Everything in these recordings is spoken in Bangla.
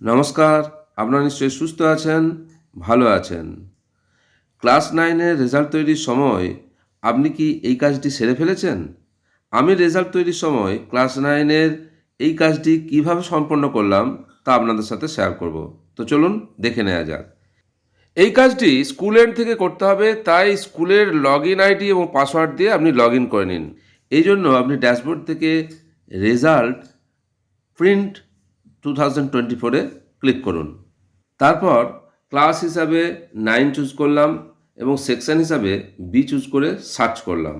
নমস্কার, আপনারা নিশ্চয়ই সুস্থ আছেন, ভালো আছেন। ক্লাস নাইনের রেজাল্ট তৈরির সময় আপনি কি এই কাজটি সেরে ফেলেছেন? আমি রেজাল্ট তৈরির সময় ক্লাস নাইনের এই কাজটি কীভাবে সম্পন্ন করলাম তা আপনাদের সাথে শেয়ার করব। তো চলুন দেখে নেওয়া যাক। এই কাজটি স্কুল এন্ড থেকে করতে হবে, তাই স্কুলের লগ ইন আইডি এবং পাসওয়ার্ড দিয়ে আপনি লগ ইন করে নিন। এই জন্য আপনি ড্যাশবোর্ড থেকে result print two thousand twenty ফোরে ক্লিক করুন। তারপর ক্লাস হিসাবে নাইন চুজ করলাম এবং সেকশন হিসাবে বি চুজ করে সার্চ করলাম।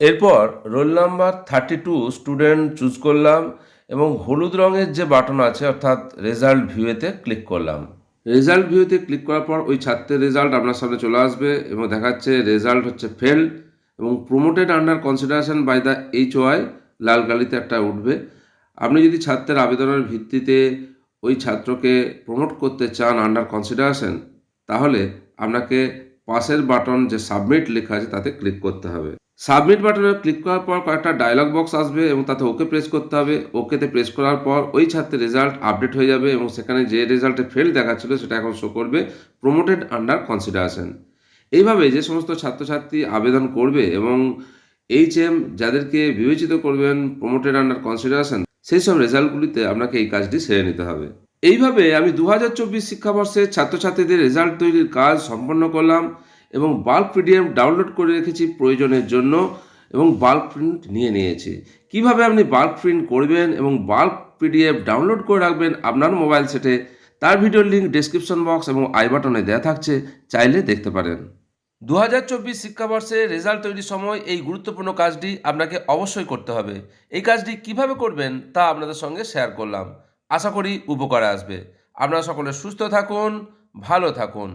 এরপর roll number thirty two student choose করলাম এবং হলুদ রঙের যে বাটন আছে, অর্থাৎ রেজাল্ট ভিউতে ক্লিক করলাম। রেজাল্ট ভিউতে ক্লিক করার পর ওই ছাত্রের রেজাল্ট আপনার সামনে চলে আসবে এবং দেখাচ্ছে রেজাল্ট হচ্ছে ফেল এবং promoted under consideration by the H Y লাল কালিতে একটা উঠবে। আপনি যদি ছাত্রের আবেদনের ভিত্তিতে ওই ছাত্রকে প্রমোট করতে চান আন্ডার কনসিডারেশন তাহলে আপনাকে পাশের বাটন যে সাবমিট লেখা আছে তাতে ক্লিক করতে হবে। সাবমিট বাটনে ক্লিক করার পর কয়েকটা ডায়লগ বক্স আসবে এবং তাতে ওকে প্রেস করতে হবে। ওকেতে প্রেস করার পর ওই ছাত্রের রেজাল্ট আপডেট হয়ে যাবে এবং সেখানে যে রেজাল্টে ফেল দেখাচ্ছিল সেটা এখন শো করবে প্রমোটেড আন্ডার কনসিডারেশন এইভাবে যে সমস্ত ছাত্রছাত্রী আবেদন করবে এবং এইচ এম যাদেরকে বিবেচিত করবেন প্রমোটেড আন্ডার কনসিডারেশন সেই সব রেজাল্টগুলিতে আপনাকে এই কাজটি সেরে নিতে হবে। এইভাবে আমি দু হাজার চব্বিশ শিক্ষাবর্ষে ছাত্রছাত্রীদের রেজাল্ট তৈরির কাজ সম্পন্ন করলাম এবং বাল্ক পিডিএফ ডাউনলোড করে রেখেছি প্রয়োজনের জন্য এবং বাল্ক প্রিন্ট নিয়ে নিয়েছি। কীভাবে আপনি বাল্ক প্রিন্ট করবেন এবং বাল্ক পিডিএফ ডাউনলোড করে রাখবেন আপনার মোবাইল সেটে তার ভিডিওর লিঙ্ক ডেসক্রিপশন বক্স এবং আই বাটনে দেওয়া থাকছে, চাইলে দেখতে পারেন। দু হাজার চব্বিশ শিক্ষাবর্ষে রেজাল্ট তৈরির সময় এই গুরুত্বপূর্ণ কাজটি আপনাকে অবশ্যই করতে হবে। এই কাজটি কীভাবে করবেন তা আপনাদের সঙ্গে শেয়ার করলাম। আশা করি উপকারে আসবে। আপনারা সকলে সুস্থ থাকুন, ভালো থাকুন।